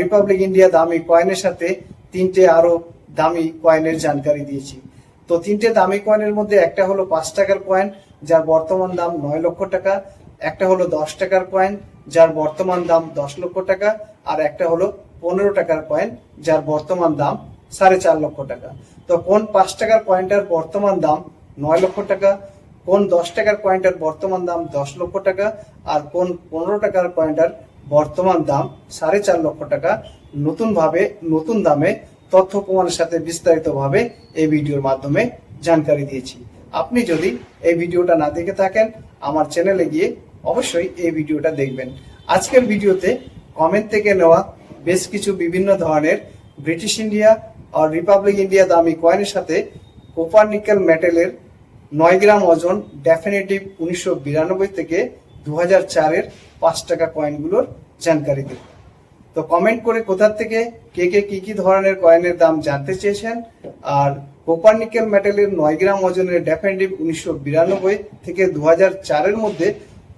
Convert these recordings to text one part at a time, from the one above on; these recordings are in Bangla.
রিপাবলিক ইন্ডিয়া দামি কয়েনের সাথে তিনটে আরও দামি কয়েনের জানকারি দিয়েছি। তো তিনটে দামি কয়েনের মধ্যে একটা হলো পাঁচ টাকার কয়েন যার বর্তমান দাম নয় লক্ষ টাকা। একটা হলো দশ টাকার কয়েন যার বর্তমান দাম দশ লক্ষ টাকা। আর একটা হলো পনেরো টাকার কয়েন যার বর্তমান দাম সাড়ে চার লক্ষ টাকা। তো কোন পাঁচ টাকার কয়েনটার বর্তমান দাম নয় লক্ষ টাকা? কোন দশ টাকার কয়েনটার বর্তমান দাম দশ লক্ষ টাকা? আর কোন পনেরো টাকার কয়েনটার বর্তমান দাম সাড়ে চার লক্ষ টাকা। নতুন ভাবে নতুন দামে তথ্য প্রমাণের সাথে বিস্তারিত ভাবে এই ভিডিওর মাধ্যমে জানকারি দিয়েছি। আপনি যদি এই ভিডিওটা না দেখে থাকেন, আমার চ্যানেলে গিয়ে অবশ্যই এই ভিডিওটা দেখবেন। আজকের ভিডিওতে কমেন্ট থেকে নেওয়া বেশ কিছু বিভিন্ন ধরনের ব্রিটিশ ইন্ডিয়া আর রিপাবলিক ইন্ডিয়া দামি কয়েনের সাথে কোপার নিকেল মেটেলের নয় গ্রাম ওজন ডেফিনেটিভ উনিশশো বিরানব্বই থেকে দু হাজার চারের পাঁচ টাকা কয়েনগুলোর জানকারি দেব তো কমেন্ট করে কোথা থেকে কে কে কি কি ধরনের কয়েনের দাম জানতে চেয়েছেন, আর কোপার নিকেল মেটেলের নয় গ্রাম ওজনের ডেফিনেটিভ উনিশশো বিরানব্বই থেকে দু হাজার চারের মধ্যে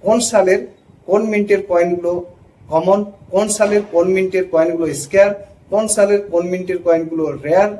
কোন সালের কোন মিন্টের কয়েনগুলো কমন কোন সালের কোন মিন্টের কয়েনগুলো স্কেয়ার কোন সালের কোন মিন্টের কয়েনগুলো রেয়ার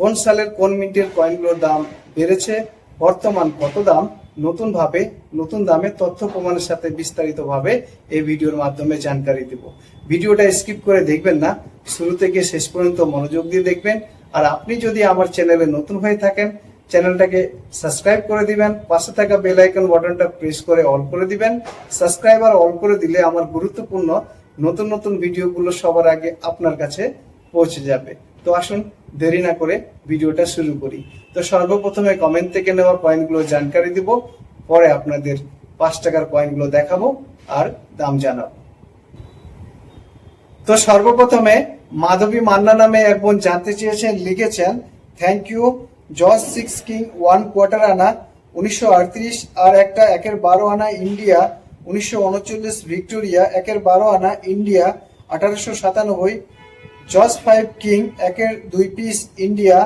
কোন সালের কোন মিন্টের কয়েনগুলোর দাম বেড়েছে, বর্তমান কত দাম নতুন ভাবে নতুন দামে তথ্য প্রমাণের সাথে বিস্তারিত ভাবে এই ভিডিওর মাধ্যমে জানকারি দেব। ভিডিওটা স্কিপ করে দেখবেন না, শুরু থেকে শেষ পর্যন্ত মনোযোগ দিয়ে দেখবেন। আর আপনি যদি আমার চ্যানেলে নতুন হয়ে থাকেন, চ্যানেলটাকে সাবস্ক্রাইব করে দিবেন, পাশে থাকা বেল আইকন বাটনটা প্রেস করে অল করে দিবেন। সাবস্ক্রাইবার অল করে দিলে আমার গুরুত্বপূর্ণ নতুন নতুন ভিডিওগুলো সবার আগে আপনার কাছে পৌঁছে যাবে। তো আসুন, দেরি না করে ভিডিওটা শুরু করি। তো সর্বপ্রথমে কমেন্ট থেকে নেওয়া কয়েনগুলো জানকারি দিব, পরে আপনাদের পাঁচ টাকার কয়েনগুলো দেখাবো আর দাম জানাব। তো সর্বপ্রথমে মাধবী মান্না নামে এক বোন জানতে চেয়েছেন, লিখেছেন thank you George six king one quarter আনা, উনিশশো আটত্রিশ আর একটা একের বারো আনা ইন্ডিয়া, উনিশশো উনচল্লিশ ভিক্টোরিয়া, একের বারো আনা ইন্ডিয়া, আঠারোশো সাতানব্বই জর্জ ফাইভ কিং একের দুই পিস ইন্ডিয়া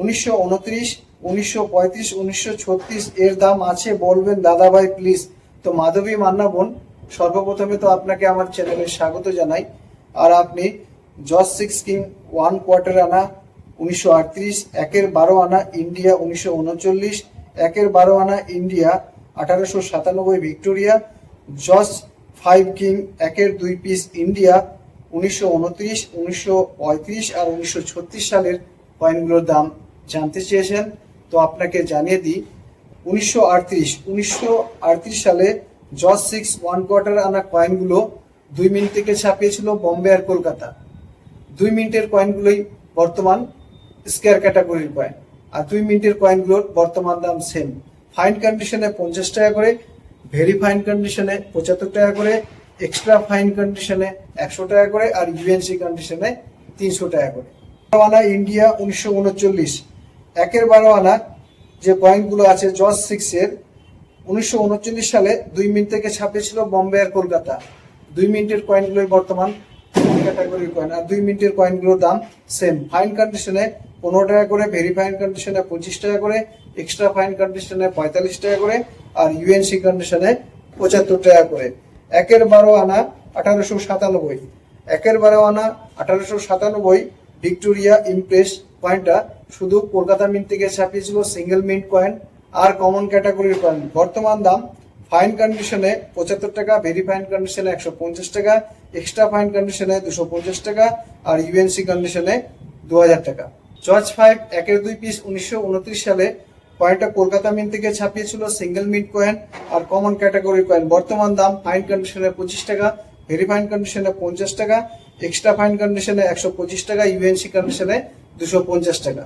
উনিশশো উনত্রিশ, উনিশশো পঁয়ত্রিশ, উনিশশো ছত্রিশ এর দাম আছে বলবেন, দাদাভাই প্লিজ তো মাধবী মান্না বোন, সর্বপ্রথমে তো আপনাকে আমার চ্যানেলে স্বাগত জানাই। আর আপনি জজ সিক্স কিং ওয়ান কোয়ার্টার আনা উনিশশো আটত্রিশ, একের বারো আনা ইন্ডিয়া উনিশশো উনচল্লিশ, একের বারো আনা ইন্ডিয়া আঠারোশো সাতানব্বই ভিক্টোরিয়া, জজ ফাইভ কিং একের দুই পিস ইন্ডিয়া উনিশশো উনত্রিশ, উনিশশো পঁয়ত্রিশ আর উনিশশো ছত্রিশ সালের কয়েনগুলোর দাম জানতে চেয়েছেন, তো আপনাকে জানিয়ে দিই, উনিশশো আটত্রিশ উনিশশো আটত্রিশ সালে জজ সিক্স ওয়ান কোয়ার্টার আনা কয়েনগুলো দুই মিনিট থেকে ছাপিয়েছিল বম্বে আর কলকাতা। দুই মিনিটের কয়েনগুলোই বর্তমান স্কেয়ার ক্যাটাগরির কয়েন, আর দুই মিনিটের কয়েনগুলোর বর্তমান দাম সেম। ফাইন কন্ডিশনে পঞ্চাশ টাকা করে, ভেরি ফাইন কন্ডিশনে পঁচাত্তর টাকা করে, এক্সট্রা ফাইন কন্ডিশনে একশো টাকা করে, আর ইউএনসি কন্ডিশনে তিনশো টাকা করে। ইন্ডিয়া উনিশশো উনচল্লিশ একের বারো আনা যে কয়েনগুলো আছে জজ সিক্সের উনিশশো উনচল্লিশ সালে দুই মিনিট থেকে ছাপিয়েছিল বম্বে আর কলকাতা। দুই মিনিটের কয়েনগুলোই বর্তমান ক্যাটাগরির কয়েন আর দুই মিনিটের কয়েনগুলোর দাম সেম ফাইন কন্ডিশনে পনেরো টাকা করে ভেরি ফাইন কন্ডিশনে পঁচিশ টাকা করে এক্সট্রা ফাইন কন্ডিশনে পঁয়তাল্লিশ টাকা করে, আর ইউএনসি কন্ডিশনে পঁচাত্তর টাকা করে। একের বারো আনা আঠারোশো সাতানব্বই। একের বারো আনা আঠারোশো সাতানব্বই ভিক্টোরিয়া ইমপ্রেস কয়েনটা শুধু কলকাতা মিন্ট থেকে ছাপিয়েছিল সিঙ্গেল মিন্ট কয়েন আর কমন ক্যাটাগরির কয়েন বর্তমান দাম ফাইন কন্ডিশনে পঁচাত্তর টাকা ভেরি ফাইন কন্ডিশনে একশো পঞ্চাশ টাকা এক্সট্রা ফাইন কন্ডিশনে দুশো পঞ্চাশ টাকা আর ইউএনসি কন্ডিশনে দু হাজার টাকা। জর্জ ফাইভ একের দুই পিস উনিশশো উনত্রিশ সালে কয়েনটা কলকাতা মিন্ট থেকে ছাপিয়েছিল সিঙ্গেল মিন্ট কয়েন আর কমন ক্যাটাগরির কয়েন বর্তমান দাম ফাইন কন্ডিশনে পঁচিশ টাকা ভেরি ফাইন কন্ডিশনে পঞ্চাশ টাকা এক্সট্রা ফাইন কন্ডিশনে একশো পঁচিশ টাকা ইউএনসি কন্ডিশনে দুশো পঞ্চাশ টাকা।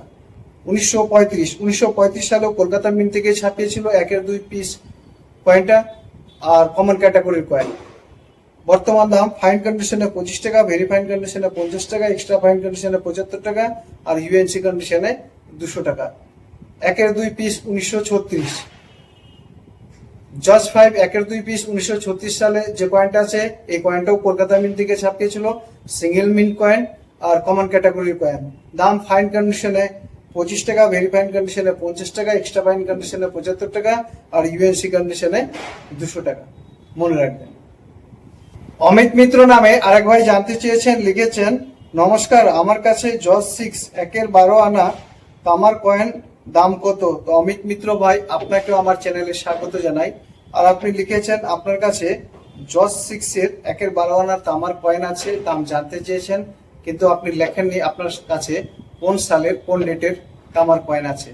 উনিশশো পঁয়ত্রিশ উনিশশো পঁয়ত্রিশ সালেও কলকাতা মিন্ট থেকে ছাপিয়েছিল একের দুই পিস কয়েনটা আর কমন ক্যাটাগরির কয়েন বর্তমান দাম ফাইন কন্ডিশনে পঁচিশ টাকা ভেরি ফাইন কন্ডিশনে পঞ্চাশ টাকা এক্সট্রা ফাইন কন্ডিশনে পঁচাত্তর টাকা আর ইউএনসি কন্ডিশনে দুশো টাকা। একের দুই পিস উনিশশো ছত্রিশ। জজ ফাইভ একের দুই পিস উনিশশো ছত্রিশ সালে যে কয়েনটা আছে, এই কয়েনটাও কলকাতা মিন্ট থেকে ছাপিয়েছিল। সিঙ্গেল মিন্ট কয়েন আর কমন ক্যাটাগরির কয়েন দাম ফাইন কন্ডিশনে পঁচিশ টাকা ভেরি ফাইন কন্ডিশনে পঞ্চাশ টাকা এক্সট্রা ফাইন কন্ডিশনে পঁচাত্তর টাকা, আর ইউএনসি কন্ডিশনে দুশো টাকা। মনে রাখবেন। অমিত মিত্র নামে আরেক ভাই জানতে চেয়েছেন, লিখেছেন, নমস্কার, আমার কাছে জজ সিক্স একের বারো আনা তামার কয়েন দাম কত? তো অমিত মিত্র ভাই, আপনাকেও আমার চ্যানেলে স্বাগত জানাই। আর আপনি লিখেছেন, আপনার কাছে জজ সিক্সের একের বারো আনার তামার কয়েন আছে, দাম জানতে চেয়েছেন কিন্তু আপনি লেখেননি আপনার কাছে কোন সালের, কোন ডেটের তামার কয়েন আছে।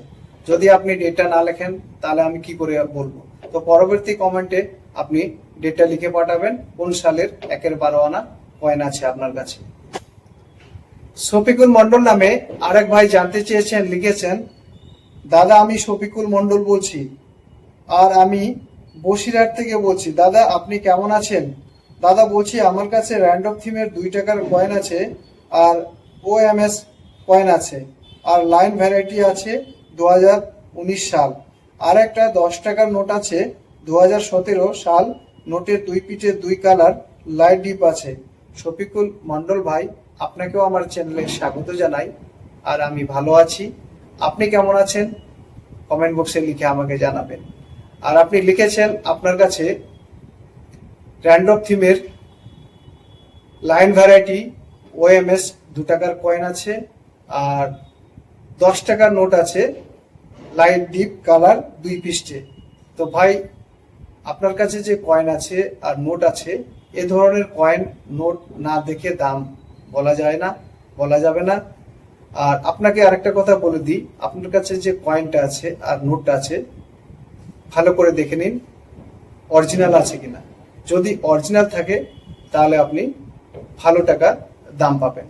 যদি আপনি ডেটটা না লেখেন, তাহলে আমি কি করে বলব? তো পরবর্তী কমেন্টে আপনি ডেটটা লিখে পাঠাবেন, কোন সালের একের বারো আনা কয়েন আছে আপনার কাছে। শফিকুল মন্ডল নামে আরেক ভাই জানতে চেয়েছেন, লিখেছেন, দাদা, আমি শফিকুল মন্ডল বলছি। আর আমি বসিরহাট থেকে বলছি। দাদা, আপনি কেমন আছেন? দাদা, বলছি আমার কাছে র্যান্ডম থিমের দুই টাকার কয়েন আছে। আর ও এম কয়েন আছে। আর লাইন ভ্যারাইটি আছে দু সাল। আর একটা দশ টাকার নোট আছে দু সাল। নোটের দুই পিঠে দুই কালার লাইট ডিপ আছে। শফিকুল মন্ডল ভাই, আপনাকেও আমার চ্যানেলে স্বাগত জানাই। আর আমি ভালো আছি। আপনি কেমন আছেন? কমেন্ট বক্সে লিখে আমাকে জানাবেন। আর আপনি লিখেছেন আপনার কাছে র্যান্ডম থিমের লাইন ভ্যারাইটি ওএমএস দু টাকার কয়েন আছে আর দশ টাকার নোট আছে লাইট ডিপ কালার দুই পৃষ্ঠে। তো ভাই, আপনার কাছে যে কয়েন আছে আর নোট আছে, এ ধরনের কয়েন নোট না দেখে দাম বলা যায় না, বলা যাবে না। আর আপনাকে আরেকটা কথা বলে দিই, আপনার কাছে যে কয়েনটা আছে আর নোটটা আছে, ভালো করে দেখে নিন অরিজিনাল আছে কিনা। যদি অরিজিনাল থাকে, তাহলে আপনি ভালো টাকা দাম পাবেন।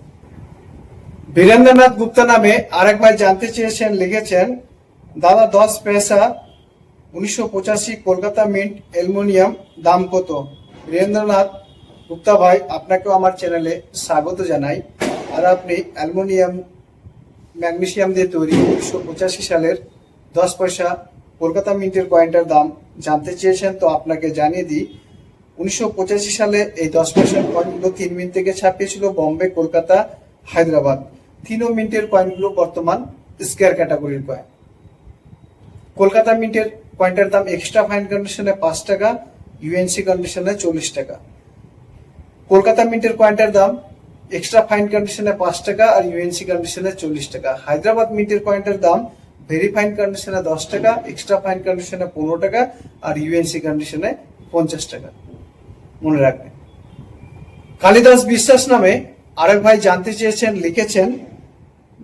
বীরেন্দ্রনাথ গুপ্তা নামে আরেক ভাই জানতে চেয়েছেন, লিখেছেন, দাদা, দশ পয়সা, উনিশশো পঁচাশি কলকাতা মিন্ট অ্যালুমিনিয়াম দাম কত? বীরেন্দ্রনাথ গুপ্তা ভাই, আপনাকেও আমার চ্যানেলে স্বাগত জানাই। আর আপনি অ্যালুমিনিয়াম ম্যাগনেসিয়াম দিয়ে তৈরি উনিশশো পঁচাশি সালের দশ পয়সা কলকাতা মিন্টের কয়েনটার দাম জানতে চেয়েছেন, তো আপনাকে জানিয়ে দিই উনিশশো পঁচাশি সালে এই দশ পয়সার কয়েনগুলো তিন মিনিট থেকে ছাপিয়েছিল বম্বে, কলকাতা, হায়দ্রাবাদ। তিনও মিনিটের কয়েনগুলো বর্তমান স্কোয়ার ক্যাটাগরির কয়েন। কলকাতা মিন্টের কয়েনটার দাম এক্সট্রা ফাইন কন্ডিশনে পাঁচ টাকা ইউএনসি কন্ডিশনে চল্লিশ টাকা। কলকাতা মিন্টের কয়েনটার দাম এক্সট্রা ফাইন কন্ডিশনে পাঁচ টাকা আর ইউএনসি কন্ডিশনে চল্লিশ টাকা। হায়দ্রাবাদ মিন্টের কয়েনটার দাম ভেরি ফাইন কন্ডিশনে দশ টাকা এক্সট্রা ফাইন কন্ডিশনে পনেরো টাকা আর ইউএনসি কন্ডিশনে পঞ্চাশ টাকা। মনে রাখবেন কালিদাস বিশ্বাস নামে আরেক ভাই জানতে চেয়েছেন, লিখেছেন,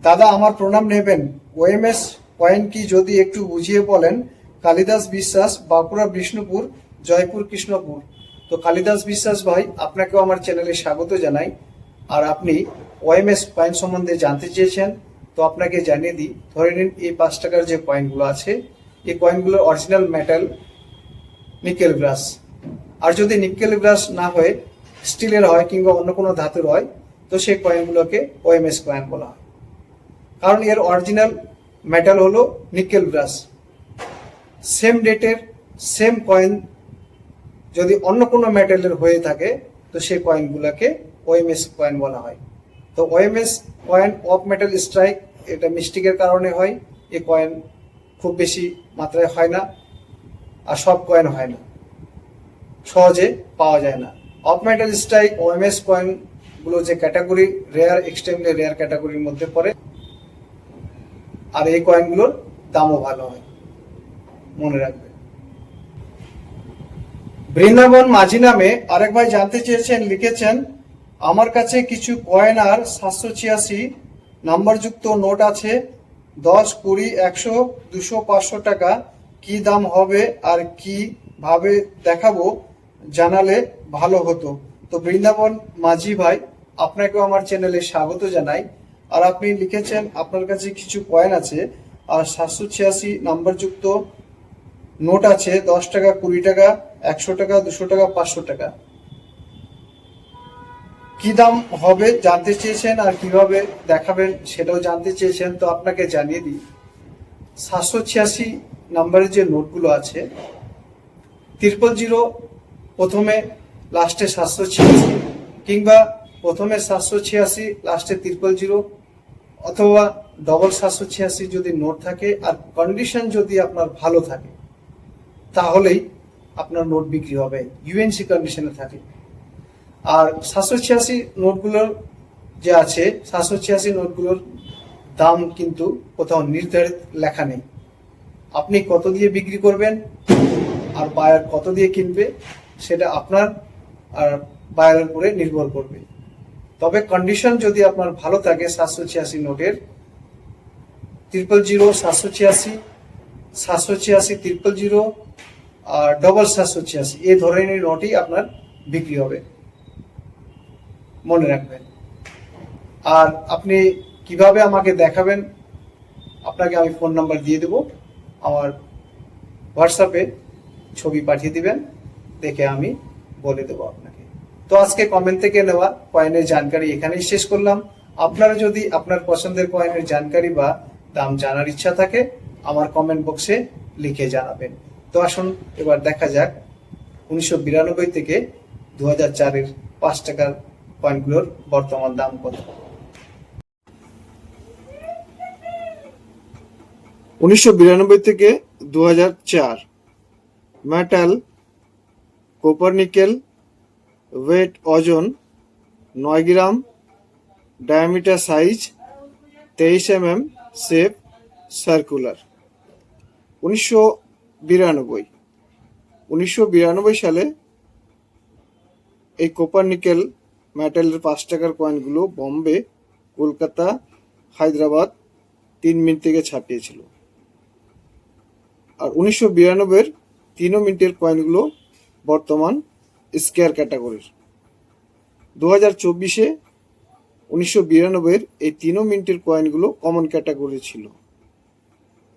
দাদা, আমার প্রণাম নেবেন। ওএমএস কয়েন কি যদি একটু বুঝিয়ে বলেন? কালিদাস বিশ্বাস, বাঁকুড়া বিষ্ণুপুর, জয়পুর কৃষ্ণপুর। তো কালিদাস বিশ্বাস ভাই, আপনাকেও আমার চ্যানেলে স্বাগত জানাই। আর আপনি ওএমএস কয়েন সম্বন্ধে জানতে চেয়েছেন, তো আপনাকে জানিয়ে দিই, ধরে নিন এই পাঁচ টাকার যে কয়েনগুলো আছে, এই কয়েনগুলোর অরিজিনাল মেটাল, নিকেল ব্রাশ। আর যদি নিকেল ব্রাশ না হয়ে, স্টিলের হয় কিংবা অন্য কোনো ধাতুর হয়, তো সেই কয়েনগুলোকে ওএমএস কয়েন বলা হয়। কারণ এর অরিজিনাল মেটাল হলো নিকেল ব্রাশ সেম ডেটের সেম কয়েন যদি অন্য কোনো মেটালের হয়ে থাকে, তো সেই কয়েনগুলোকে ওএমএস কয়েন বলা হয়। তো OMS coin off metal strike, এটা মিস্টিকের কারণে হয় এই কয়েন খুব বেশি মাত্রায় হয় না, আর সব কয়েন হয় না। সহজে পাওয়া যায় না। অফ মেটাল স্ট্রাইক ওএমএস কয়েনগুলো যে ক্যাটাগরি রেয়ার এক্সট্রিমলি রেয়ার ক্যাটাগরির মধ্যে পড়ে, আর এই কয়েনগুলোর দামও ভালো হয়। মনে রাখবে। বৃন্দাবন মাঝি নামে আরেক ভাই জানতে চেয়েছেন, লিখেছেন, আমার কাছে কিছু কয়েন আর সাতশো ছিয়াশি নাম্বারযুক্ত নোট আছে। দশ, কুড়ি, একশো, দুশো, পাঁচশো টাকা কি দাম হবে আর কি ভাবে দেখাবো? জানালে ভালো হতো। তো বৃন্দাবন মাঝি ভাই, আপনাকেও আমার চ্যানেলে স্বাগত জানাই। আর আপনি লিখেছেন, আপনার কাছে কিছু কয়েন আছে, আর সাতশো ছিয়াশি নাম্বারযুক্ত নোট আছে, দশ টাকা, কুড়ি টাকা, একশো টাকা, দুশো টাকা, পাঁচশো টাকা। কি দাম হবে জানতে চেয়েছেন আর কীভাবে দেখাবেন সেটাও জানতে চেয়েছেন, তো আপনাকে জানিয়ে দিই। সাতশো ছিয়াশি নাম্বারের যে নোটগুলো আছে, ত্রিপল জিরো প্রথমে লাস্টে সাতশো ছিয়াশি কিংবা প্রথমে সাতশো ছিয়াশি, লাস্টে ত্রিপল জিরো অথবা ডবল সাতশো ছিয়াশি যদি নোট থাকে আর কন্ডিশন যদি আপনার ভালো থাকে, তাহলেই আপনার নোট বিক্রি হবে ইউএনসি কন্ডিশনে থাকে। আর সাতশো ছিয়াশি নোটগুলোর যে আছে, সাতশো ছিয়াশি নোটগুলোর দাম কিন্তু কোথাও নির্ধারিত লেখা নেই। আপনি কত দিয়ে বিক্রি করবেন, আর বায়ার কত দিয়ে কিনবে সেটা আপনার আর বায়ারের উপরে নির্ভর করবে। তবে কন্ডিশন যদি আপনার ভালো থাকে সাতশো ছিয়াশি নোটের ট্রিপল জিরো সাতশো ছিয়াশি সাতশো ছিয়াশি ট্রিপল জিরো আর ডবল সাতশো ছিয়াশি, এই ধরনের নোটই আপনার বিক্রি হবে। মনে রাখবেন। আর আপনি কীভাবে আমাকে দেখাবেন, আপনাকে আমি ফোন নাম্বার দিয়ে দেবো। আমার হোয়াটসঅ্যাপে ছবি পাঠিয়ে দিবেন। দেখে আমি বলে দেবো আপনাকে। তো আজকে কমেন্ট থেকে নেওয়া কয়েনের জানকারি এখানেই শেষ করলাম। আপনারা যদি আপনার পছন্দের কয়েনের জানকারি বা দাম জানার ইচ্ছা থাকে, আমার কমেন্ট বক্সে লিখে জানাবেন। তো আসুন, এবার দেখা যাক উনিশশো বিরানব্বই থেকে দু হাজার চারের পাঁচ টাকার কয়েনগুলোর বর্তমান দাম কত? উনিশশো বিরানব্বই থেকে দু হাজার চার মেটাল কোপার নিকেল ওয়েট ওজন, নয় গ্রাম ডায়ামিটার সাইজ তেইশ এম এম শেপ সার্কুলার উনিশশো বিরানব্বই। উনিশশো বিরানব্বই সালে এই কোপার নিকেল মেটালের পাঁচ টাকার কয়েনগুলো বম্বে, কলকাতা, হায়দ্রাবাদ তিন মিনিট থেকে ছাপিয়েছিল। আর উনিশশো বিরানব্বইয়ের তিনও মিনিটের কয়েনগুলো বর্তমান স্কেয়ার ক্যাটাগরির। দু হাজার চব্বিশে উনিশশো বিরানব্বইয়ের এই তিনও মিনিটের কয়েনগুলো কমন ক্যাটাগরি ছিল।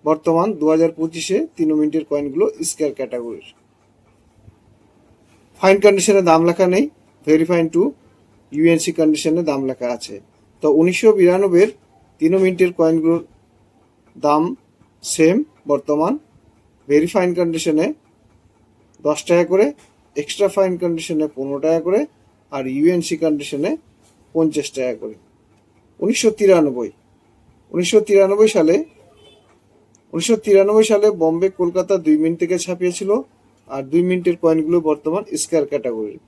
বর্তমান দু হাজার পঁচিশে তিনও মিনিটের কয়েনগুলো স্কেয়ার ক্যাটাগরির। ফাইন কন্ডিশনে দাম লেখা নেই, ভেরিফাইন টু ইউএনসি কন্ডিশনে দাম লেখা আছে। তো উনিশশো বিরানব্বইয়ের তিনও মিনিটের কয়েনগুলোর দাম সেম, বর্তমান ভেরি ফাইন কন্ডিশনে দশ টাকা করে এক্সট্রা ফাইন কন্ডিশনে পনেরো টাকা করে, আর ইউএনসি কন্ডিশনে পঞ্চাশ টাকা করে। উনিশশো তিরানব্বই। উনিশশো তিরানব্বই সালে, উনিশশো তিরানব্বই সালে বম্বে, কলকাতা দুই মিনিট থেকে ছাপিয়েছিল, আর দুই মিনিটের কয়েনগুলো বর্তমান স্কোয়ার ক্যাটাগরির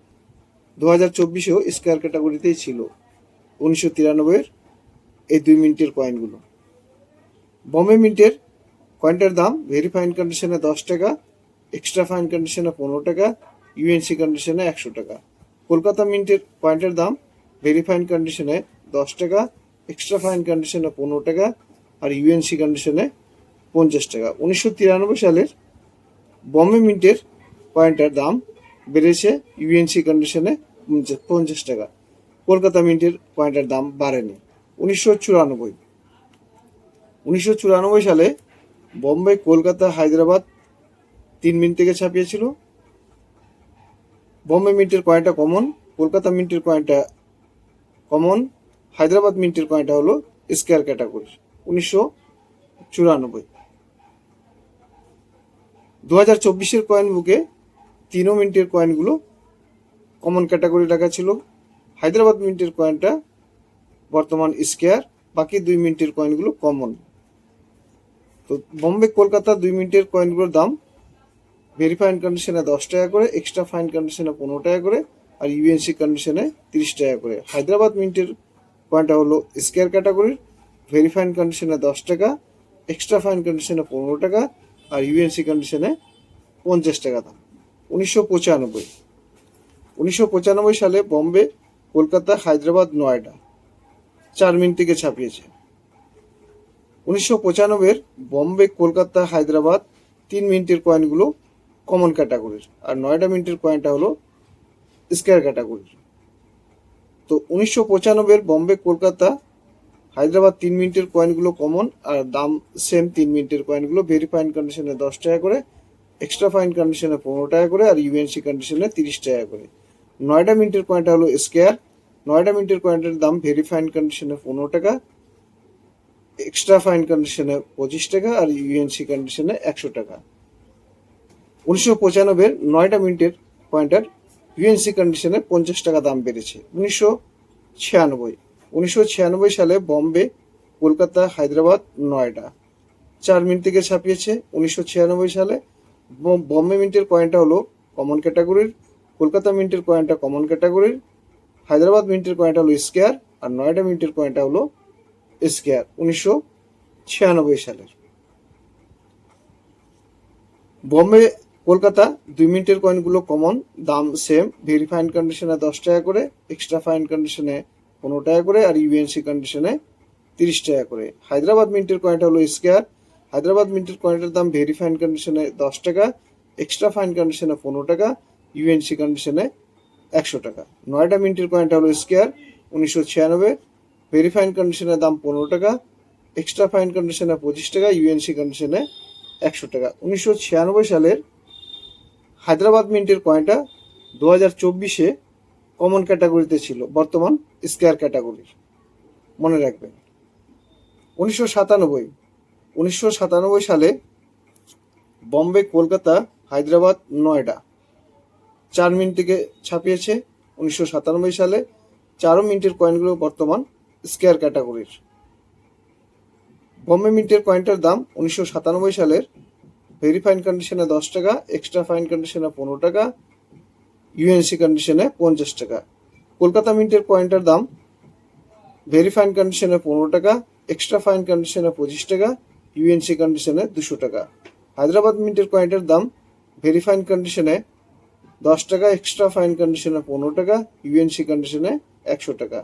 দু হাজার চব্বিশেও স্কোয়ার ক্যাটাগরিতেই ছিল উনিশশো তিরানব্বইয়ের এই দুই মিনিটের কয়েনগুলো বম্বে মিন্টের কয়েনটার দাম ভেরি ফাইন কন্ডিশনে দশ টাকা এক্সট্রা ফাইন কন্ডিশনে পনেরো টাকা ইউএনসি কন্ডিশনে একশো টাকা। কলকাতা মিন্টের পয়েন্টের দাম ভেরি ফাইন কন্ডিশনে দশ টাকা এক্সট্রা ফাইন কন্ডিশনে পনেরো টাকা, আর ইউএনসি কন্ডিশনে পঞ্চাশ টাকা। উনিশশো তিরানব্বই সালের বম্বে মিন্টের কয়েনটার দাম বেড়েছে ইউএনসি কন্ডিশনে পঞ্চাশ টাকা। কলকাতা মিন্টের পয়েন্টের দাম বাড়েনি। উনিশশো চুরানব্বই। উনিশশো চুরানব্বই সালে বম্বে, কলকাতা, হায়দ্রাবাদ তিন মিনিট থেকে ছাপিয়েছিল। বোম্বে মিন্টের কয়েনটা কমন কলকাতা মিন্টের কয়েনটা কমন হায়দ্রাবাদ মিন্টের কয়েনটা হলো স্কোয়ার ক্যাটাগরি উনিশশো চুরানব্বই। দু হাজার চব্বিশের কয়েন বুকে তিনও মিনিটের কয়েনগুলো কমন ক্যাটাগরি রাখা ছিল। হায়দ্রাবাদ মিন্টের কয়েনটা বর্তমান স্কোয়ার বাকি দুই মিনিটের কয়েনগুলো কমন তো বোম্বে কলকাতা দুই মিনিটের কয়েনগুলোর দাম ভেরি ফাইন কন্ডিশনে দশ টাকা করে এক্সট্রা ফাইন কন্ডিশনে পনেরো টাকা করে, আর ইউএনসি কন্ডিশনে তিরিশ টাকা করে। হায়দ্রাবাদ মিন্টের কয়েনটা হলো স্কোয়ার ক্যাটাগরির ভেরি ফাইন কন্ডিশনে দশ টাকা এক্সট্রা ফাইন কন্ডিশনে পনেরো টাকা, আর ইউএনসি কন্ডিশনে পঞ্চাশ টাকা দাম। উনিশশো পঁচানব্বই। উনিশশো পঁচানব্বই সালে বম্বে, কলকাতা, হায়দ্রাবাদ, নয়ডা চার মিনিট থেকে ছাপিয়েছে। উনিশশো পঁচানব্বইয়ের বম্বে, কলকাতা, হায়দ্রাবাদ তিন মিনিটের কয়েনগুলো কমন ক্যাটাগরির আর নয়ডা মিনিটের কয়েনটা হলো স্কোয়ার ক্যাটাগরির তো উনিশশো পঁচানব্বইয়ের বম্বে, কলকাতা, হায়দ্রাবাদ তিন মিনিটের কয়েনগুলো কমন আর দাম সেম তিন মিনিটের কয়েনগুলো ভেরি ফাইন কন্ডিশনে দশ টাকা করে এক্সট্রা ফাইন কন্ডিশনে পনেরো টাকা করে, আর ইউএনসি কন্ডিশনে তিরিশ টাকা করে। নয়ডা মিনিটের কয়েনটা হলো স্কোয়ার নয়ডা মিন্টের কয়েনটার দাম ভেরি ফাইন কন্ডিশনে পনেরো টাকা এক্সট্রা ফাইন কন্ডিশনে পঁচিশ টাকা, আর ইউএনসি কন্ডিশনে একশো টাকা। উনিশশো পঁচানব্বই নয়টা মিনিটের পয়েন্টার ইউএনসি কন্ডিশনে পঞ্চাশ টাকা দাম বেড়েছে। উনিশশো ছিয়ানব্বই। উনিশশো ছিয়ানব্বই সালে বম্বে, কলকাতা, হায়দ্রাবাদ নয়ডা চার মিনিট থেকে ছাপিয়েছে। উনিশশো ছিয়ানব্বই সালে বম্বে মিন্টের কয়েনটা হলো কমন ক্যাটাগরির কলকাতা মিন্টের কয়েনটা কমন ক্যাটাগরির হায়দ্রাবাদ মিন্টের কয়েনটা হলো স্কেয়ার আর নয়ডা মিন্টের কয়েনটা হলো স্কেয়ার উনিশশো ছিয়ানব্বই সালের। বম্বে কলকাতা, দুই মিনিটের কয়েনগুলো কমন দাম সেম ভেরি ফাইন কন্ডিশনে দশ টাকা করে এক্সট্রা ফাইন কন্ডিশনে পনেরো টাকা করে, আর ইউএনসি কন্ডিশনে তিরিশ টাকা করে। হায়দ্রাবাদ মিন্টের কয়েনটা হলো স্কেয়ার হায়দ্রাবাদ মিন্টের কয়েনটার দাম ভেরি ফাইন কন্ডিশনে দশ টাকা এক্সট্রা ফাইন কন্ডিশনে পনেরো টাকা ইউএনসি কন্ডিশনে একশো টাকা। নয়টা মিন্টের কয়েনটা হলো স্কেয়ার উনিশশো ছিয়ানব্বই ভেরি ফাইন কন্ডিশনের দাম পনেরো টাকা এক্সট্রা ফাইন কন্ডিশনে পঁচিশ টাকা ইউএনসি কন্ডিশনে একশো টাকা। উনিশশো ছিয়ানব্বই সালের হায়দ্রাবাদ মিন্টের কয়েনটা দু হাজার চব্বিশে কমন ক্যাটাগরিতে ছিল, বর্তমান স্কেয়ার ক্যাটাগরির মনে রাখবেন, উনিশশো সাতানব্বই উনিশশো সাতানব্বই সালে বম্বে, কলকাতা, হায়দ্রাবাদ, নয়ডা চার মিনিট থেকে ছাপিয়েছে। উনিশশো সাতানব্বই সালে চারো মিনিটের কয়েনগুলো বর্তমান স্কেয়ার ক্যাটাগরির বম্বে মিন্টের কয়েনটার দাম উনিশশো সাতানব্বই সালের ভেরি ফাইন কন্ডিশনে দশ টাকা, এক্সট্রা ফাইন কন্ডিশনে পনেরো টাকা ইউএনসি কন্ডিশনে পঞ্চাশ টাকা। কলকাতা মিন্টের কয়েনটার দাম, ভেরি ফাইন কন্ডিশনে পনেরো টাকা, এক্সট্রা ফাইন কন্ডিশনে পঁচিশ টাকা ইউএনসি কন্ডিশনে দুশো টাকা। হায়দ্রাবাদ মিন্টের কয়েনটার দাম, ভেরি ফাইন কন্ডিশনে দশ টাকা, এক্সট্রা ফাইন কন্ডিশনে পনেরো টাকা ইউএনসি কন্ডিশনে একশো টাকা।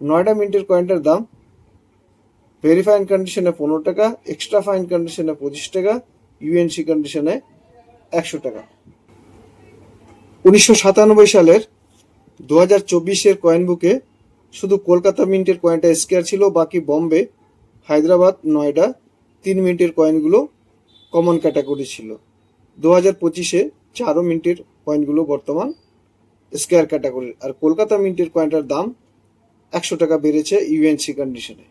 নয়ডা মিন্টের কয়েনটার দাম, ভেরি ফাইন কন্ডিশনে পনেরো টাকা, এক্সট্রা ফাইন কন্ডিশনে পঁচিশ টাকা ইউএনসি কন্ডিশনে একশো টাকা। উনিশশো সাতানব্বই সালের দু হাজার চব্বিশের কয়েন বুকে শুধু কলকাতা মিন্টের কয়েনটা স্কেয়ার ছিল, বাকি বম্বে হায়দ্রাবাদ, নয়ডা তিন মিনিটের কয়েনগুলো কমন ক্যাটাগরি ছিল। দু হাজার পঁচিশে চারো মিনিটের কয়েনগুলো বর্তমান স্কেয়ার ক্যাটাগরির আর কলকাতা মিন্টের কয়েনটার দাম একশো টাকা বেড়েছে ইউএনসি কন্ডিশনে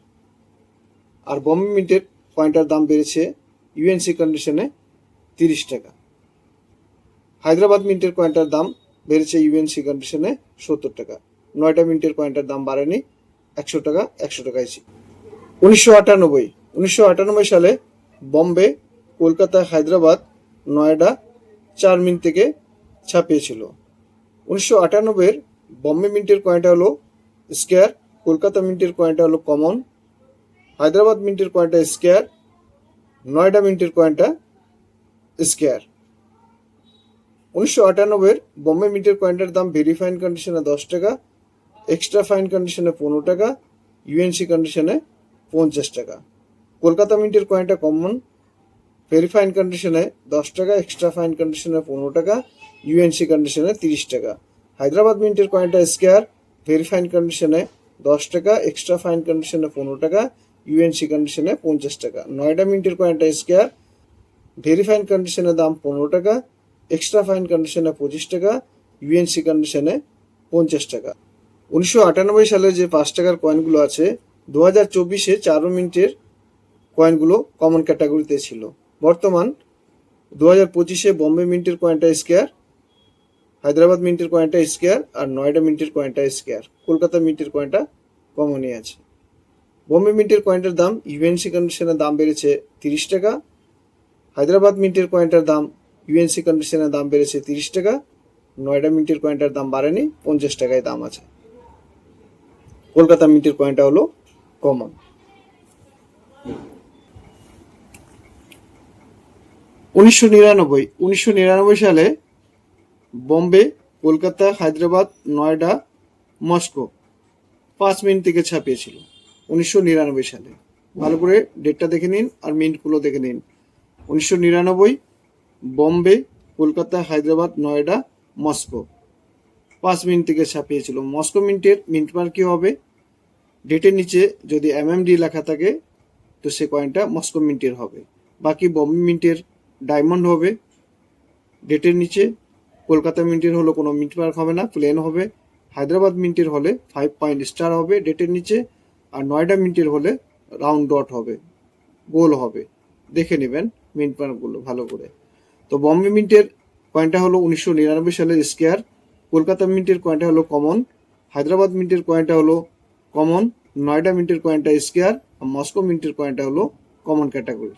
আর বম্বে মিন্টের কয়েনটার দাম বেড়েছে ইউএনসি কন্ডিশনে তিরিশ টাকা। হায়দ্রাবাদ মিন্টের কয়েনটার দাম বেড়েছে ইউএনসি কন্ডিশনে সত্তর টাকা। নয়টা মিন্টের কয়েনটার দাম বাড়েনি, একশো টাকা, একশো টাকায় ছিল। উনিশশো আটানব্বই উনিশশো আটানব্বই সালে বম্বে, কলকাতা, হায়দ্রাবাদ নয়ডা চার মিনিট থেকে ছাপিয়েছিল। উনিশশো আটানব্বইয়ের বম্বে মিন্টের কয়েনটা হলো স্কেয়ার কলকাতা মিন্টের কয়েনটা হলো কমন হায়দ্রাবাদ মিন্টের কয়েনটা স্কেয়ার নয়ডা মিন্টের কয়েনটা স্কেয়ার উনিশশো আটানব্বইয়ের বম্বে মিন্টের কয়েনটার দাম ভেরি ফাইন কন্ডিশনে দশ টাকা এক্সট্রা ফাইন কন্ডিশনে পনেরো টাকা ইউএনসি কন্ডিশনে পঞ্চাশ টাকা। কলকাতা মিন্টের কয়েনটা কমন ভেরি ফাইন কন্ডিশনে দশ টাকা এক্সট্রা ফাইন কন্ডিশনে পনেরো টাকা ইউএনসি কন্ডিশনে তিরিশ টাকা। হায়দ্রাবাদ মিন্টের কয়েনটা স্কেয়ার ভেরি ফাইন কন্ডিশনে দশ টাকা এক্সট্রা ফাইন কন্ডিশনে পনেরো টাকা ইউএনসি কন্ডিশনে পঞ্চাশ টাকা। নয়ডা মিন্টের কয়েনটা স্কেয়ার ভেরি ফাইন কন্ডিশনের দাম পনেরো টাকা এক্সট্রা ফাইন কন্ডিশনে পঁচিশ টাকা ইউএনসি কন্ডিশনে পঞ্চাশ টাকা। উনিশশো আটানব্বই সালে যে পাঁচ টাকার কয়েনগুলো আছে দু হাজার চব্বিশে চারো মিনিটের কয়েনগুলো কমন ক্যাটাগরিতে ছিল। বর্তমান দু হাজার পঁচিশে বম্বে মিন্টের কয়েনটা স্কেয়ার হায়দ্রাবাদ মিন্টের কয়েনটা স্কেয়ার আর নয়ডা মিন্টের কয়েনটা স্কেয়ার কলকাতা মিন্টের কয়েনটা কমনই আছে। বোম্বে মিন্টের কয়েনটার দাম ইউএনসি কন্ডিশনের দাম বেড়েছে তিরিশ টাকা। হায়দ্রাবাদ মিন্টের কয়েনটার দাম ইউএনসি কন্ডিশনের দাম বেড়েছে তিরিশ টাকা। নয়ডা মিন্টের কয়েনটার দাম বাড়েনি, পঞ্চাশ টাকায় দাম আছে। কলকাতা মিন্টের কয়েনটা হলো কমন। উনিশশো নিরানব্বই উনিশশো নিরানব্বই সালে বোম্বে, কলকাতা, হায়দ্রাবাদ, নয়ডা, মস্কো পাঁচ মিনিট থেকে ছাপিয়েছিল। উনিশশো নিরানব্বই সালে। ভালো করে ডেটটা দেখে নিন আর মিনিটগুলো দেখে নিন। উনিশশো নিরানব্বই, বম্বে, কলকাতা, হায়দ্রাবাদ, নয়ডা, মস্কো। পাঁচ মিনিট থেকে ছাপিয়েছিল। মস্কো মিনিটের মিন্ট মার কি হবে? ডেটের নিচে যদি এমএমডি লেখা থাকে, তো সে কয়েনটা মস্কো মিন্টের হবে। বাকি বম্বে মিন্টের ডায়মন্ড হবে। ডেটের নিচে কলকাতা মিন্টের হলো কোনো মিন্ট মার্ক হবে না প্লেন হবে। হায়দ্রাবাদ মিন্টের হলে ফাইভ পয়েন্ট স্টার হবে। ডেটের নিচে আর নয়ডা মিন্টের হলে রাউন্ড ডট হবে, গোল হবে। দেখে নেবেন মিন্ট পয়েন্টগুলো ভালো করে। তো বম্বে মিন্টের কয়েনটা হলো উনিশশো নিরানব্বই সালের স্কেয়ার, কলকাতা মিন্টের কয়েনটা হলো কমন, হায়দ্রাবাদ মিন্টের কয়েনটা হলো কমন, নয়ডা মিন্টের কয়েনটা স্কেয়ার, আর মস্কো মিন্টের কয়েনটা হলো কমন ক্যাটাগরি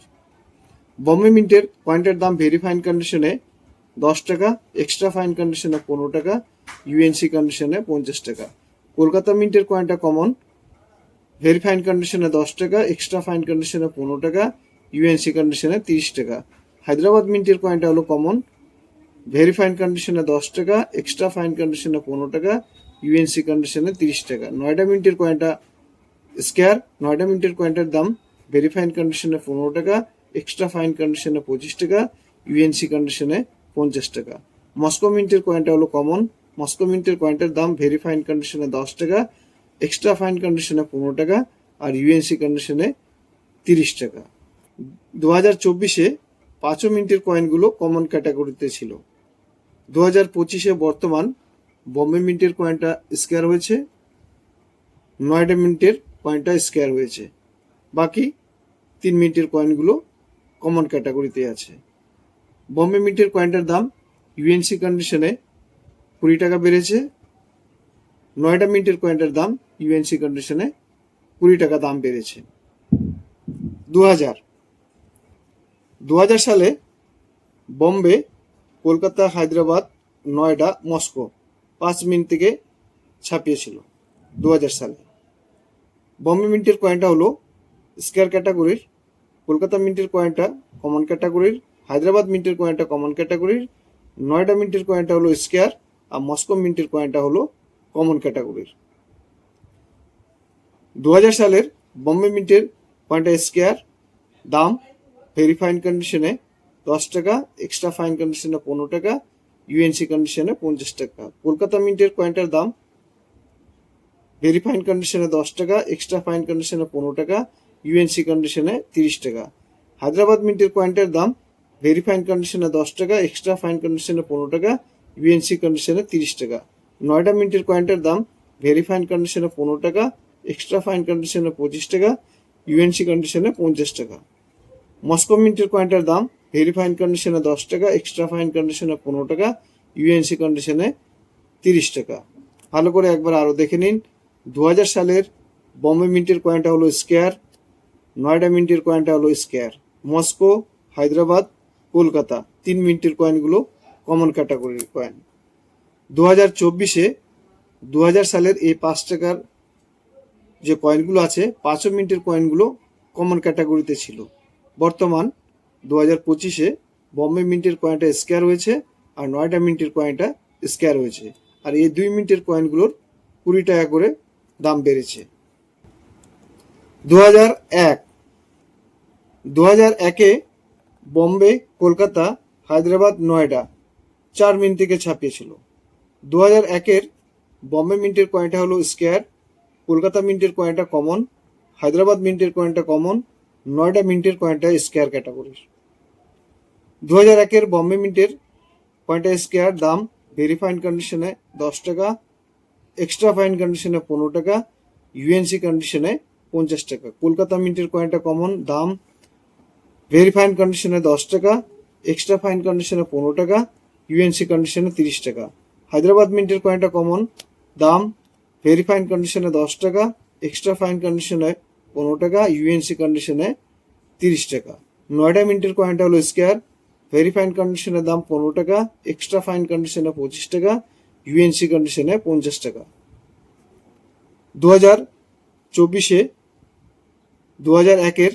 বম্বে মিন্টের কয়েনটার দাম ভেরি ফাইন কন্ডিশনে দশ টাকা এক্সট্রা ফাইন কন্ডিশনে পনেরো টাকা ইউএনসি কন্ডিশনে পঞ্চাশ টাকা। কলকাতা মিন্টের কয়েনটা কমন ভেরি কন্ডিশনে দশ টাকা এক্সট্রা ফাইন কন্ডিশনে পনেরো টাকা ইউএনসি কন্ডিশনে তিরিশ টাকা হায়দ্রাবাদ মিন্টের কয়েনটা হলো কমন ভেরি ফাইন কন্ডিশনে দশ টাকা এক্সট্রা ফাইন কন্ডিশনে পনেরো টাকা ইউএনসি কন্ডিশনে তিরিশ টাকা নয়ডা মিন্টের কয়েনটা স্কেয়ার নয়ডা মিন্টের কয়েনটার দাম ভেরি কন্ডিশনে পনেরো টাকা এক্সট্রা ফাইন কন্ডিশনে পঁচিশ টাকা ইউএনসি কন্ডিশনে পঞ্চাশ টাকা মস্কো মিন্টের কয়েনটা হলো কমন মস্কো মিন্টের কয়েনটার দাম ভেরি ফাইন কন্ডিশনে দশ টাকা এক্সট্রা ফাইন কন্ডিশনে পনেরো টাকা আর ইউএনসি কন্ডিশনে তিরিশ টাকা। দু হাজার চব্বিশে পাঁচও মিনিটের কয়েনগুলো কমন ক্যাটাগরিতে ছিল। দু হাজার পঁচিশে বর্তমান বম্বে মিন্টের কয়েনটা স্কেয়ার হয়েছে। নয়ডা মিন্টের কয়েনটা স্কেয়ার হয়েছে। বাকি তিন মিনিটের কয়েনগুলো কমন ক্যাটাগরিতে আছে। বম্বে মিন্টের কয়েনটার দাম ইউএনসি কন্ডিশনে কুড়ি টাকা বেড়েছে। নয়ডা মিন্টের কয়েনটার দাম ইউএনসি কন্ডিশনে কুড়ি টাকা দাম বেড়েছে। দু হাজার দু হাজার সালে বম্বে, কলকাতা, হায়দ্রাবাদ, নয়ডা, মস্কো পাঁচ মিনিট থেকে ছাপিয়েছিল দু হাজার সালে। বম্বে মিন্টের কয়েনটা হলো স্কোয়ার ক্যাটাগরির কলকাতা মিন্টের কয়েনটা কমন ক্যাটাগরির হায়দ্রাবাদ মিন্টের কয়েনটা কমন ক্যাটাগরির নয়ডা মিন্টের কয়েনটা হলো স্কোয়ার আর মস্কো মিন্টের কয়েনটা হলো কমন ক্যাটাগরির দু হাজার সালের বম্বে মিন্টের কয়েনটা স্কোয়ার দাম ভেরি ফাইন কন্ডিশনে দশ টাকা এক্সট্রা ফাইন কন্ডিশনে পনেরো টাকা ইউএনসি কন্ডিশনে পঞ্চাশ টাকা কলকাতা মিন্টের কয়েনটার দাম ভেরি ফাইন কন্ডিশনে দশ টাকা এক্সট্রা ফাইন কন্ডিশনে পনেরো টাকা ইউএনসি কন্ডিশনে তিরিশ টাকা হায়দ্রাবাদ মিন্টের কয়েনটার দাম ভেরি ফাইন কন্ডিশনে দশ টাকা এক্সট্রা ফাইন কন্ডিশনে পনেরো টাকা ইউএনসি কন্ডিশনে তিরিশ টাকা নয়ডা মিন্টের কয়েনটার দাম ভেরি ফাইন কন্ডিশনে পনেরো টাকা এক্সট্রা ফাইন কন্ডিশনে পঁচিশ টাকা ইউএনসি কন্ডিশনে পঞ্চাশ টাকা। মস্কো মিন্টের কয়েনটার দাম ভেরি ফাইন কন্ডিশনে দশ টাকা এক্সট্রা ফাইন কন্ডিশনে পনেরো টাকা ইউএনসি কন্ডিশনে তিরিশ টাকা। ভালো করে একবার আরও দেখে নিন। দু হাজার সালের বম্বে মিন্টের কয়েনটা হলো স্কেয়ার, নয়ডা মিন্টের কয়েনটা হলো স্কেয়ার। মস্কো হায়দ্রাবাদ, কলকাতা, তিন মিনিটের কয়েনগুলো কমন ক্যাটাগরির কয়েন দু হাজার চব্বিশে দু হাজার সালের এই পাঁচ টাকার যে কয়েনগুলো আছে, পাঁচশো মিনিটের কয়েনগুলো কমন ক্যাটাগরিতে ছিল। বর্তমান দু হাজার পঁচিশে বম্বে মিন্টের কয়েনটা স্কেয়ার হয়েছে আর নয়ডা মিন্টের কয়েনটা স্কেয়ার হয়েছে। আর এই দুই মিনিটের কয়েনগুলোর কুড়ি টাকা করে দাম বেড়েছে। দু হাজার এক দু হাজার একে বম্বে, কলকাতা, হায়দ্রাবাদ নয়ডা চার মিনিট থেকে ছাপিয়েছিল। দু হাজার একের বম্বে মিন্টের কয়েনটা হলো স্কেয়ার কলকাতা মিন্টের কয়েনটা কমন হায়দ্রাবাদ মিন্টের কয়েনটা কমন নয়ডা মিন্টের কয়েনটা স্কেয়ার ক্যাটাগরির দু হাজার একের বম্বে মিন্টের কয়েনটা স্কেয়ার দাম ভেরি ফাইন কন্ডিশনে দশ টাকা এক্সট্রা ফাইন কন্ডিশনে পনেরো টাকা ইউএনসি কন্ডিশনে পঞ্চাশ টাকা। কলকাতা মিন্টের কয়েনটা কমন দাম ভেরি ফাইন কন্ডিশনে দশ টাকা এক্সট্রা ফাইন কন্ডিশনে পনেরো টাকা ইউএনসি কন্ডিশনে তিরিশ টাকা। হায়দ্রাবাদ মিন্টের কয়েনটা কমন দাম ভেরি ফাইন কন্ডিশনে দশ টাকা এক্সট্রা ফাইন কন্ডিশনে পনেরো টাকা ইউএনসি কন্ডিশনে তিরিশ টাকা। নয়ডা মিন্টের কয়েনটা হলো স্কেয়ার ভেরি ফাইন কন্ডিশনের দাম পনেরো টাকা এক্সট্রা ফাইন কন্ডিশনে পঁচিশ টাকা ইউএনসি কন্ডিশনে পঞ্চাশ টাকা। দু হাজার চব্বিশে দু হাজার একের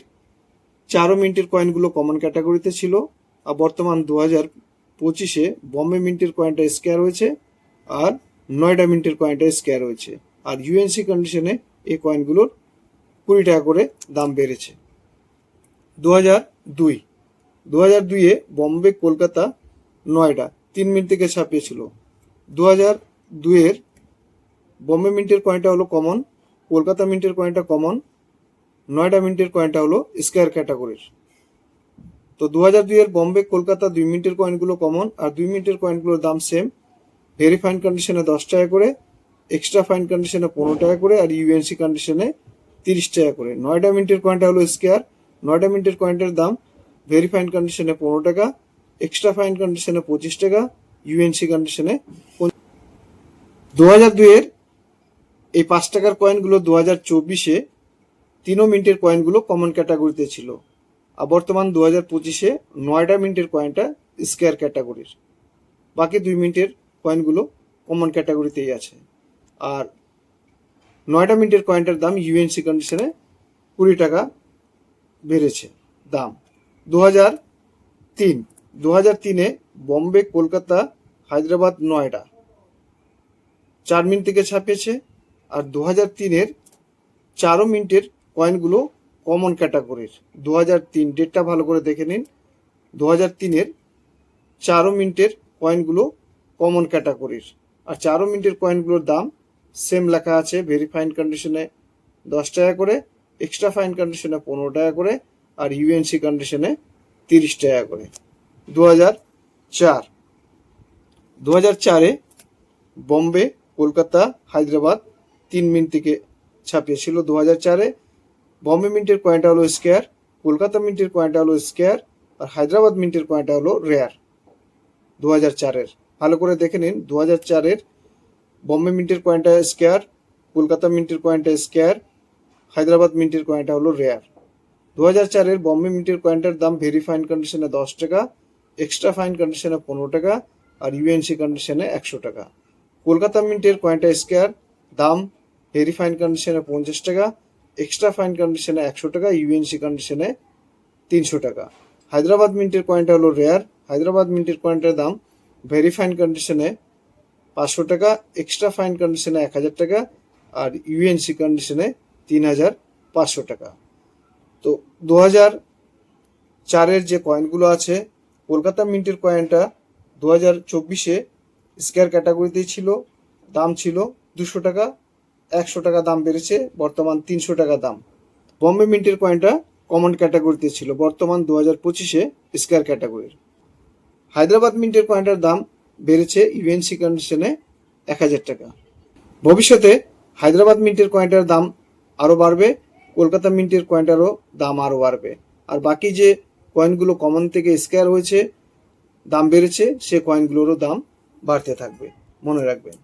চারো মিনিটের কয়েনগুলো কমন ক্যাটাগরিতে ছিল, আর বর্তমান দু হাজার পঁচিশে বম্বে মিন্টের কয়েনটা স্কেয়ার হয়েছে, আর নয়ডা মিন্টের কয়েনটা স্কেয়ার হয়েছে। আর ইউএনসি কন্ডিশনে এই কয়েনগুলোর কুড়ি টাকা করে দাম বেড়েছে। দু হাজার দুই। দু হাজার দুইয়ে বম্বে কলকাতা নয়ডা তিন মিনিট থেকে ছাপিয়েছিল। দু হাজার দুইয়ের বম্বে মিন্টের কয়েনটা হলো কমন কলকাতা মিন্টের কয়েনটা কমন নয়ডা মিন্টের কয়েনটা হলো স্কোয়ার ক্যাটাগরির তো দু হাজার দুইয়ের বম্বে কলকাতা দুই মিনিটের কয়েনগুলো কমন আর দুই মিনিটের কয়েনগুলোর দাম সেম ভেরি ফাইন কন্ডিশনে দশ টাকা করে এক্সট্রা ফাইন কন্ডিশনে পনেরো টাকা করে, আর ইউএনসি কন্ডিশনে তিরিশ টাকা করে। নয়টা মিনিটের কয়েনটা হলো স্কেয়ার নয়টা মিনিটের কয়েনটার দাম ভেরি ফাইন কন্ডিশনে পনেরো টাকা এক্সট্রা ফাইন কন্ডিশনে পঁচিশ টাকা ইউএনসি কন্ডিশনে দু হাজার দুইয়ের এই পাঁচ টাকার কয়েনগুলো দু হাজার চব্বিশে তিনও মিনিটের কয়েনগুলো কমন ক্যাটাগরিতে ছিল। আর বর্তমান দু হাজার পঁচিশে নয়টা মিনিটের কয়েনটা স্কেয়ার ক্যাটাগরির বাকি দুই মিনিটের কয়েনগুলো কমন ক্যাটাগরিতেই আছে। আর নয়টা মিনিটের কয়েনটার দাম ইউএনসি কন্ডিশনে কুড়ি টাকা বেড়েছে দাম। দু হাজার তিন দু হাজার তিনে বম্বে, কলকাতা, হায়দ্রাবাদ নয়ডা চার মিনিট থেকে ছাপিয়েছে আর দু হাজার তিনের চারো মিনিটের কয়েনগুলো কমন ক্যাটাগরির দু হাজার তিন ডেটটা ভালো করে দেখে নিন। দু হাজার তিনের চারো মিনিটের কয়েনগুলো কমন ক্যাটাগরির আর চারো মিনিটের কয়েনগুলোর দাম সেম লেখা আছে ভেরি ফাইন কন্ডিশনে দশ টাকা করে এক্সট্রা ফাইন কন্ডিশনে পনেরো টাকা করে, আর ইউএনসি কন্ডিশনে তিরিশ টাকা করে। দু হাজার চার। দু হাজার চারে বম্বে, কলকাতা, হায়দ্রাবাদ তিন মিনিট থেকে ছাপিয়েছিল। দু হাজার চারে বম্বে মিন্টের কয়েনটা হলো স্কেয়ার কলকাতা মিন্টের কয়েনটা হলো স্কেয়ার আর হায়দ্রাবাদ মিন্টের কয়েনটা হলো রেয়ার দু হাজার চারের। ভালো করে দেখে নিন। দু হাজার চারের বম্বে মিন্টের কয়েনটা স্কেয়ার, কলকাতা মিন্টের কয়েনটা স্কেয়ার, হায়দ্রাবাদ মিন্টের কয়েনটা হলো রেয়ার। দু হাজার চারের বম্বে মিন্টের কয়েনটার দাম ভেরি ফাইন কন্ডিশনে দশ টাকা, এক্সট্রা ফাইন কন্ডিশনে পনেরো টাকা, আর ইউএনসি কন্ডিশনে একশো টাকা। কলকাতা মিন্টের কয়েনটা স্কেয়ার, দাম ভেরি ফাইন কন্ডিশনে পঞ্চাশ টাকা, এক্সট্রা ফাইন কন্ডিশনে একশো টাকা, ইউএনসি কন্ডিশনে তিনশো টাকা। হায়দ্রাবাদ মিন্টের কয়েনটা হলো রেয়ার, হায়দ্রাবাদ মিন্টের কয়েনটার দাম ভেরি ফাইন কন্ডিশনে পাঁচশো টাকা এক্সট্রা ফাইন কন্ডিশনে এক হাজার টাকা আর ইউএনসি কন্ডিশনে তিন হাজার পাঁচশো টাকা। তো দু হাজার চারের যে কয়েনগুলো আছে, কলকাতা মিন্টের কয়েনটা দু হাজার চব্বিশে স্কোয়ার ক্যাটাগরিতেই ছিল, দাম ছিল দুশো টাকা, একশো টাকা দাম বেড়েছে, বর্তমান তিনশো টাকা দাম। বম্বে মিন্টের কয়েনটা কমন ক্যাটাগরিতে ছিল, বর্তমান দু হাজার পঁচিশে স্কোয়ার ক্যাটাগরির হায়দ্রাবাদ মিন্টের কয়েনটার দাম বেড়েছে ইউএনসি কন্ডিশনে এক হাজার টাকা। ভবিষ্যতে হায়দ্রাবাদ মিন্টের কয়েনটার দাম আরও বাড়বে, কলকাতা মিন্টের কয়েনটারও দাম আরও বাড়বে। আর বাকি যে কয়েনগুলো কমন থেকে স্কোয়ার হয়েছে, দাম বেড়েছে, সে কয়েনগুলোরও দাম বাড়তে থাকবে। মনে রাখবেন।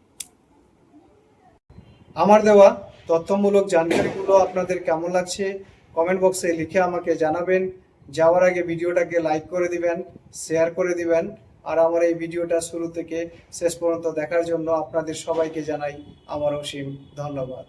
আমার দেওয়া তথ্যমূলক জানকারিগুলো আপনাদের কেমন লাগছে? কমেন্ট বক্সে লিখে আমাকে জানাবেন। যাওয়ার আগে ভিডিওটাকে লাইক করে দিবেন শেয়ার করে দিবেন, আর আমার এই ভিডিওটা শুরু থেকে শেষ পর্যন্ত দেখার জন্য আপনাদের সবাইকে জানাই আমার অসীম ধন্যবাদ।